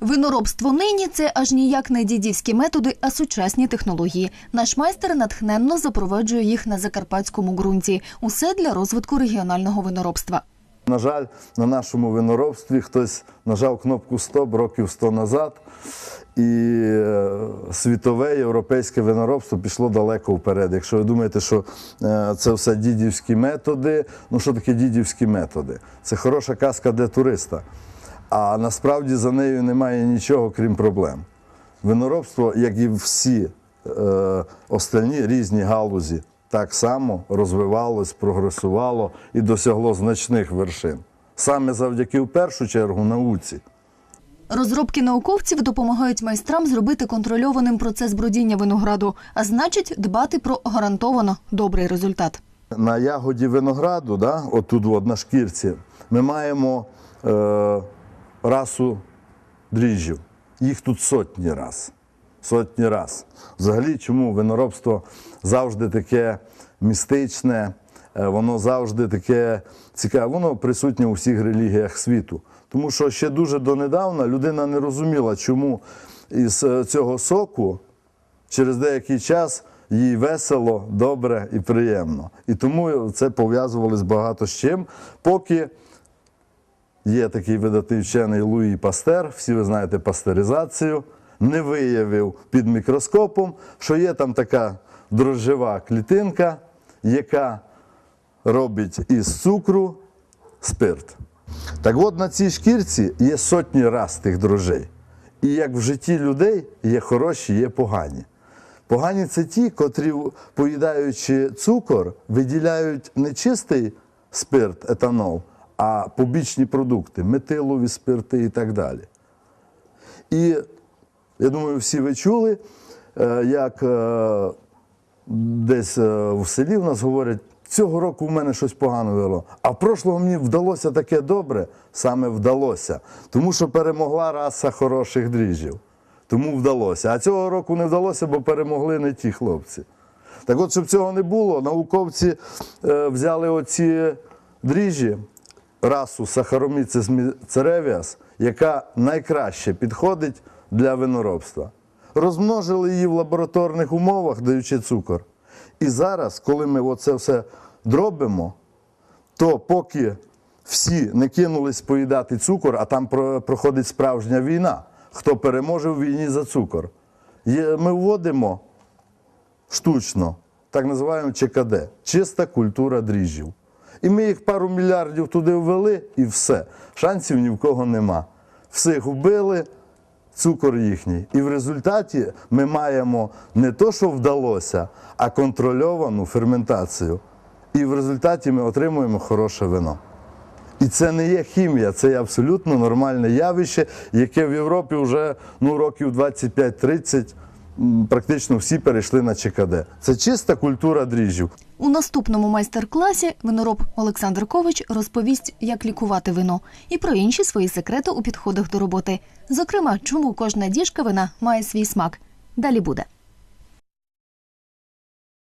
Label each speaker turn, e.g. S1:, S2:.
S1: Виноробство нині це аж ніяк не дідівські методи, а сучасні технології. Наш майстер натхненно запроваджує їх на закарпатському ґрунті. Усе для розвитку регіонального виноробства.
S2: На жаль, на нашому виноробстві хтось нажав кнопку Стоп років 100 назад, і е, світове європейське виноробство пішло далеко вперед. Якщо ви думаєте, що е, це все дідівські методи, ну що таке дідівські методи? Це хороша казка для туриста. А насправді за нею немає нічого, крім проблем. Виноробство, як і всі е, остальні різні галузі, так само розвивалось, прогресувало і досягло значних вершин. Саме завдяки в першу чергу науці.
S1: Розробки науковців допомагають майстрам зробити контрольованим процес бродіння винограду, а значить, дбати про гарантовано добрий результат.
S2: На ягоді винограду, да, отут от на шкірці, ми маємо е, расу дріжджів. Їх тут сотні раз. Сотні раз. Взагалі, чому виноробство завжди таке містичне, е, воно завжди таке цікаве, воно присутнє у всіх релігіях світу. Тому що ще дуже донедавна людина не розуміла, чому із е, цього соку через деякий час їй весело, добре і приємно. І тому це пов'язувалось багато з чим, поки є такий видатний вчений Луї Пастер, всі ви знаєте пастеризацію, не виявив під мікроскопом, що є там така дрожжева клітинка, яка робить із цукру спирт. Так от на цій шкірці є сотні раз тих дрожжей. І як в житті людей є хороші, є погані. Погані це ті, котрі, поїдаючи цукор, виділяють не чистий спирт, етанол, а побічні продукти, метилові спирти і так далі. І я думаю, всі ви чули, е, як е, десь е, в селі в нас говорять, цього року в мене щось погано вело. А в прошлого мені вдалося таке добре, саме вдалося. Тому що перемогла раса хороших дріжджів. Тому вдалося. А цього року не вдалося, бо перемогли не ті хлопці. Так от, щоб цього не було, науковці взяли оці дріжджі, расу Saccharomyces cerevius, яка найкраще підходить для виноробства. Розмножили її в лабораторних умовах, даючи цукор. І зараз, коли ми оце все дробимо, то поки всі не кинулись поїдати цукор, а там проходить справжня війна, хто переможе в війні за цукор, ми вводимо штучно, так називаємо ЧКД чиста культура дріжджів. І ми їх пару мільярдів туди ввели, і все. Шансів ні в кого нема. Всіх вбили, цукор їхній. І в результаті ми маємо не то, що вдалося, а контрольовану ферментацію. І в результаті ми отримуємо хороше вино. І це не є хімія, це є абсолютно нормальне явище, яке в Європі вже ну, років 25-30 м, практично всі перейшли на ЧКД. Це чиста культура дріжджів.
S1: У наступному майстер-класі винороб Олександр Кович розповість, як лікувати вино і про інші свої секрети у підходах до роботи. Зокрема, чому кожна діжка вина має свій смак. Далі буде.